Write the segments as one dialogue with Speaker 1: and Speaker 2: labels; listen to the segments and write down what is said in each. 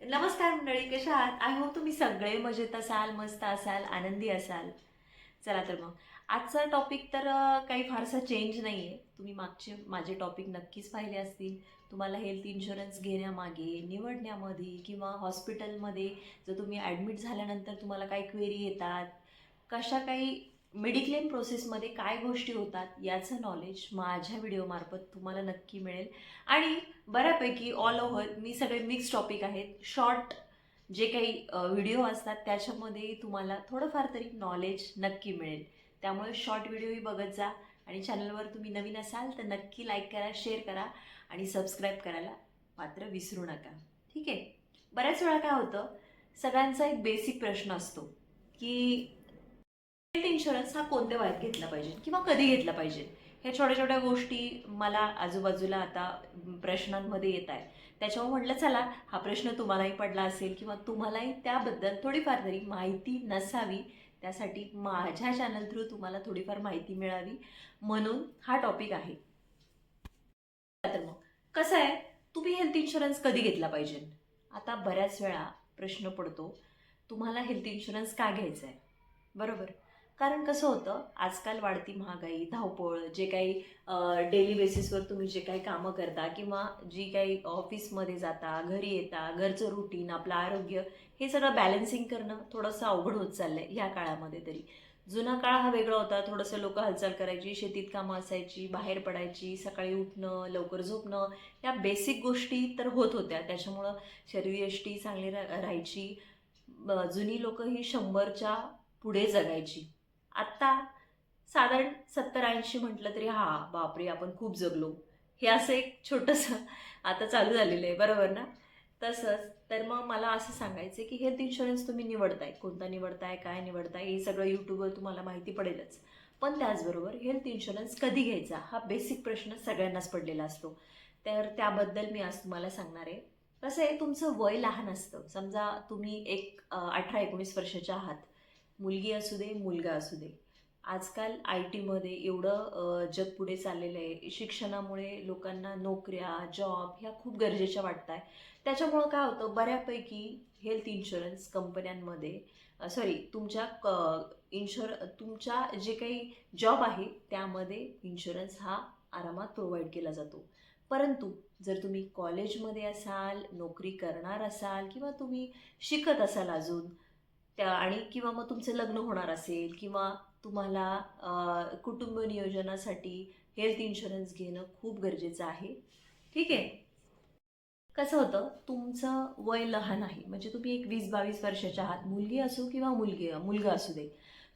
Speaker 1: नमस्कार मंडळी कशा आहात? आय होप तुम्ही सगळे मजेत असाल मस्त असाल आनंदी असाल. चला तर मग. आजचा टॉपिक तर काही फारसा चेंज नाही आहे तुम्ही मागचे माझे टॉपिक नक्कीच पाहिले असतील. तुम्हाला हेल्थ इन्शुरन्स घेण्यामागे निवडण्यामध्ये किंवा हॉस्पिटलमध्ये जर तुम्ही ॲडमिट झाल्यानंतर तुम्हाला काही क्वेरी येतात कशा काही मेडिक्लेम प्रोसेसमध्ये काय गोष्टी होतात याचं नॉलेज माझ्या व्हिडिओमार्फत तुम्हाला नक्की मिळेल. आणि बऱ्यापैकी ऑल ओव्हर मी सगळे मिक्स टॉपिक आहेत. शॉर्ट जे काही व्हिडिओ असतात त्याच्यामध्ये तुम्हाला थोडंफार तरी नॉलेज नक्की मिळेल. त्यामुळे शॉर्ट व्हिडिओही बघत जा आणि चॅनलवर तुम्ही नवीन असाल तर नक्की लाईक करा शेअर करा आणि सबस्क्राईब करायला मात्र विसरू नका. ठीक आहे? बऱ्याच वेळा काय होतं सगळ्यांचा एक बेसिक प्रश्न असतो की हेल्थ इन्शुरन्स हा कोणत्या वयात घेतला पाहिजे किंवा कधी घेतला पाहिजे? ह्या छोट्या छोट्या गोष्टी मला आजूबाजूला आता प्रश्नांमध्ये येत आहे त्याच्यामुळे म्हटलं चला हा प्रश्न तुम्हालाही पडला असेल किंवा तुम्हालाही त्याबद्दल थोडीफार तरी माहिती नसावी. त्यासाठी माझ्या चॅनल थ्रू तुम्हाला थोडीफार माहिती मिळावी. म्हणून हा टॉपिक आहे. तर मग. कसं आहे? तुम्ही हेल्थ इन्शुरन्स कधी घेतला पाहिजे? आता बऱ्याच वेळा प्रश्न पडतो तुम्हाला हेल्थ इन्शुरन्स का घ्यायचा आहे बरोबर? कारण कसं होतं आजकाल वाढती महागाई धावपळ जे काही डेली बेसिसवर तुम्ही जे काही कामं करता किंवा जी काही ऑफिसमध्ये जाता घरी येता घरचं रुटीन आपलं आरोग्य हे सगळं बॅलन्सिंग करणं थोडंसं अवघड होत चाललं आहे ह्या काळामध्ये तरी. जुना काळ हा वेगळा होता थोडंसं लोक हालचाल करायची शेतीत कामं असायची बाहेर पडायची सकाळी उठणं लवकर झोपणं या बेसिक गोष्टी तर होत होत्या. त्याच्यामुळं शरीरयष्टी चांगली रा राहायची. ब- जुनी लोक ही शंभरच्या पुढे जगायची. आत्ता साधारण सत्तर ऐंशी म्हटलं तरी हा बापरे आपण खूप जगलो. हे असं एक छोटंसं आता चालू झालेलं आहे बरोबर ना? तसंच तर मग मला असं सांगायचं आहे की हेल्थ इन्शुरन्स तुम्ही निवडताय. कोणता निवडताय काय निवडताय हे सगळं यूट्यूबवर तुम्हाला माहिती पडेलच. पण त्याचबरोबर हेल्थ इन्शुरन्स कधी घ्यायचा? हा बेसिक प्रश्न सगळ्यांनाच पडलेला असतो. तर त्याबद्दल मी आज तुम्हाला सांगणार आहे. कसं आहे तुमचं वय लहान असतं. समजा तुम्ही एक अठरा एकोणीस वर्षाच्या आहात. मुलगी असू दे मुलगा असू दे. आजकाल आय टीमध्ये एवढं जग पुढे चाललेलं आहे. शिक्षणामुळे लोकांना नोकऱ्या जॉब ह्या खूप गरजेच्या वाटत आहे त्याच्यामुळं काय होतं बऱ्यापैकी हेल्थ इन्शुरन्स कंपन्यांमध्ये सॉरी तुमच्या क इन्शुर तुमच्या जे काही जॉब आहे त्यामध्ये इन्शुरन्स हा आरामात प्रोव्हाइड केला जातो. परंतु जर तुम्ही कॉलेजमध्ये असाल नोकरी करणार असाल किंवा तुम्ही शिकत असाल अजून त्या आणि किंवा मग तुमचं लग्न होणार असेल किंवा तुम्हाला कुटुंब नियोजनासाठी हेल्थ इन्शुरन्स घेणं खूप गरजेचं आहे. ठीक आहे? कसं होतं? तुमचं वय लहान आहे. म्हणजे तुम्ही एक वीस बावीस वर्षाच्या आहात. मुलगी असो किंवा मुलगी मुलगा असू दे.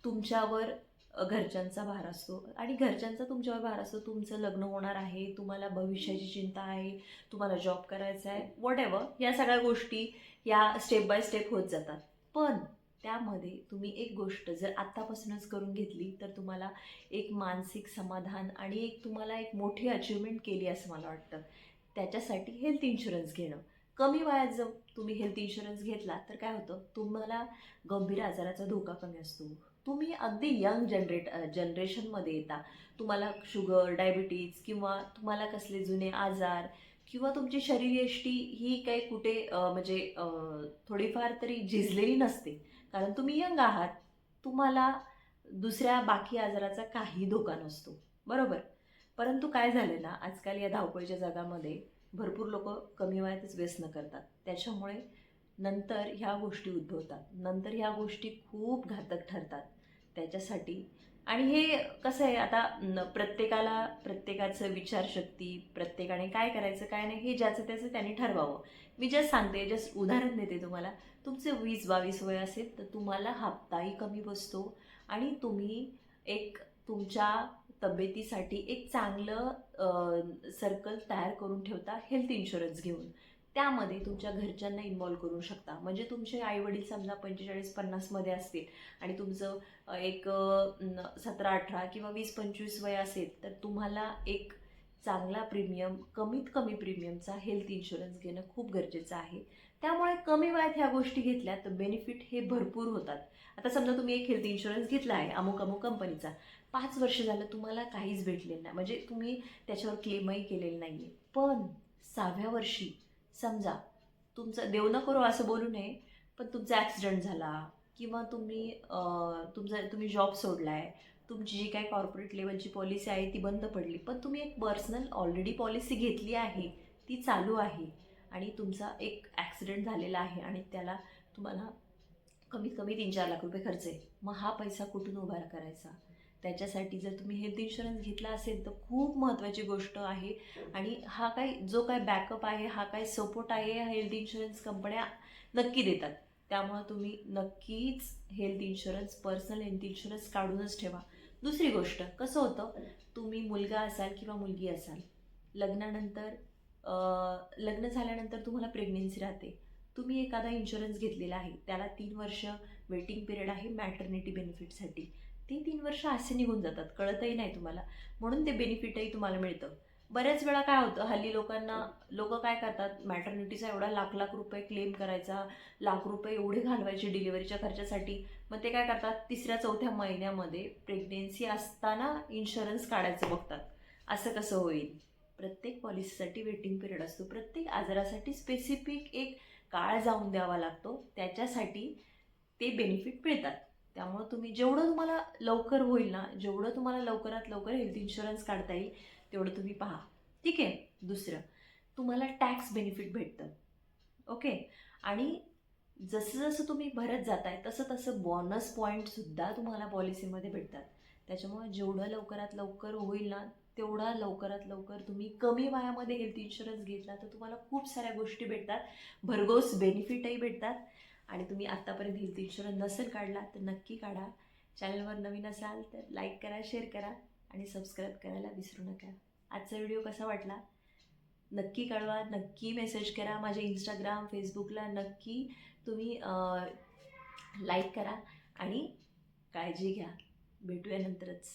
Speaker 1: तुमच्यावर घरच्यांचा भार असतो. आणि घरच्यांचा तुमच्यावर भार असतो. तुमचं लग्न होणार आहे. तुम्हाला भविष्याची चिंता आहे. तुम्हाला जॉब करायचा आहे. वॉट एव्हर या सगळ्या गोष्टी या स्टेप बाय स्टेप होत जातात. पण त्यामध्ये तुम्ही एक गोष्ट जर आत्तापासूनच करून घेतली तर तुम्हाला एक मानसिक समाधान आणि एक तुम्हाला एक मोठी अचिव्हमेंट केली असं मला वाटतं. त्याच्यासाठी हेल्थ इन्शुरन्स घेणं. कमी वयात जर तुम्ही हेल्थ इन्शुरन्स घेतला तर काय होतं? तुम्हाला गंभीर आजाराचा धोका कमी असतो. तुम्ही अगदी यंग जनरेट जनरेशनमध्ये येता. तुम्हाला शुगर डायबिटीज किंवा तुम्हाला कसले जुने आजार किंवा तुमची शरीरयष्टी ही काही कुठे म्हणजे थोडीफार तरी झिजलेली नसते. कारण तुम्ही यंग आहात तुम्हाला दुसऱ्या बाकी आजाराचा काही धोका नसतो. बरोबर? परंतु काय झालं ना आजकाल या धावपळीच्या जगामध्ये भरपूर लोक कमी वयातच व्यसन करतात. त्याच्यामुळे नंतर ह्या गोष्टी उद्भवतात. नंतर ह्या गोष्टी खूप घातक ठरतात त्याच्यासाठी. आणि हे कसं आहे आता न प्रत्येकाला प्रत्येकाचं विचारशक्ती प्रत्येकाने काय करायचं काय नाही हे ज्याचं त्याचं त्यांनी ठरवावं. मी जस्ट सांगते जस्ट उदाहरण देते तुम्हाला. तुमचे वीस बावीस वय असेल तर तुम्हाला हप्ताही कमी बसतो आणि तुम्ही एक तुमच्या तब्येतीसाठी एक चांगलं सर्कल तयार करून ठेवता हेल्थ इन्शुरन्स घेऊन. त्यामध्ये तुमच्या घरच्यांना इन्वॉल्व करू शकता. म्हणजे तुमचे आईवडील समजा पंचेचाळीस पन्नासमध्ये असतील आणि तुमचं एक सतरा अठरा किंवा वीस पंचवीस वय असेल तर तुम्हाला एक चांगला प्रीमियम कमीत कमी प्रीमियमचा हेल्थ इन्शुरन्स घेणं खूप गरजेचं आहे. त्यामुळे कमी वयात ह्या गोष्टी घेतल्या तर बेनिफिट हे भरपूर होतात. आता समजा तुम्ही एक हेल्थ इन्शुरन्स घेतला आहे अमुक अमुक कंपनीचा पाच वर्ष झालं तुम्हाला काहीच भेटलेलं नाही. म्हणजे तुम्ही त्याच्यावर क्लेमही केलेलं नाही आहे पण सहाव्या वर्षी समजा तुमचं देव न करो असं बोलू नये पण तुमचा ॲक्सिडेंट झाला किंवा तुम्ही तुमचा तुम्ही जॉब सोडला आहे तुमची जी काय कॉर्पोरेट लेवलची पॉलिसी आहे ती बंद पडली. पण तुम्ही एक पर्सनल ऑलरेडी पॉलिसी घेतली आहे ती चालू आहे. आणि तुमचा एक ॲक्सिडेंट झालेला आहे आणि त्याला तुम्हाला कमीत कमी तीन चार लाख रुपये खर्च आहे मग हा पैसा कुठून उभा करायचा? त्याच्यासाठी जर तुम्ही हेल्थ इन्शुरन्स घेतला असेल तर खूप महत्त्वाची गोष्ट आहे. आणि हा काय जो काय बॅकअप आहे हा काय सपोर्ट आहे हेल्थ इन्शुरन्स कंपन्या नक्की देतात. त्यामुळं तुम्ही नक्कीच health insurance personal health insurance काढूनच ठेवा. दुसरी गोष्ट कसं होतं तुम्ही मुलगा असाल किंवा मुलगी असाल लग्नानंतर लग्न झाल्यानंतर तुम्हाला प्रेग्नेन्सी राहते. तुम्ही एखादा इन्शुरन्स घेतलेला आहे त्याला तीन वर्ष वेटिंग पिरियड आहे मॅटर्निटी बेनिफिटसाठी ते तीन वर्ष असे निघून जातात कळतही नाही तुम्हाला. म्हणून ते बेनिफिटही तुम्हाला मिळतं. बऱ्याच वेळा काय होतं हल्ली लोकांना लोक काय करतात मॅटर्निटीचा एवढा लाख लाख रुपये क्लेम करायचा लाख रुपये एवढे घालवायचे डिलिव्हरीच्या खर्चासाठी. मग ते काय करतात तिसऱ्या चौथ्या महिन्यामध्ये प्रेग्नेन्सी असताना इन्शुरन्स काढायचं बघतात. असं कसं होईल? प्रत्येक पॉलिसीसाठी वेटिंग पिरियड असतो. प्रत्येक आजारासाठी स्पेसिफिक एक काळ जाऊन द्यावा लागतो. त्याच्यासाठी ते बेनिफिट मिळतात. त्यामुळं तुम्ही जेवढं तुम्हाला लवकर होईल ना जेवढं तुम्हाला लवकरात लवकर हेल्थ इन्शुरन्स काढता येईल तेवढं तुम्ही पहा. ठीक आहे? दुसरं. तुम्हाला टॅक्स बेनिफिट भेटतं. ओके आणि जसं जसं तुम्ही भरत जाताय तसं तसं बोनस पॉईंटसुद्धा तुम्हाला पॉलिसीमध्ये भेटतात. त्याच्यामुळे जेवढं लवकरात लवकर होईल ना तेवढा लवकरात लवकर तुम्ही कमी वयामध्ये हेल्थ इन्शुरन्स घेतला तर तुम्हाला खूप साऱ्या गोष्टी भेटतात. भरघोस बेनिफिटही भेटतात. आणि तुम्ही आत्तापर्यंत हेल्थ इन्शुरन्स नसेल काढला तर नक्की काढा. चॅनलवर नवीन असाल तर लाईक करा शेअर करा. आणि सबस्क्राईब करायला विसरू नका. आजचा व्हिडिओ कसा वाटला? नक्की कळवा नक्की मेसेज करा माझ्या इंस्टाग्राम फेसबुकला नक्की तुम्ही लाईक करा आणि काळजी घ्या. भेटूया नंतरच.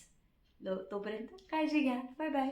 Speaker 1: तोपर्यंत काळजी घ्या. Bye bye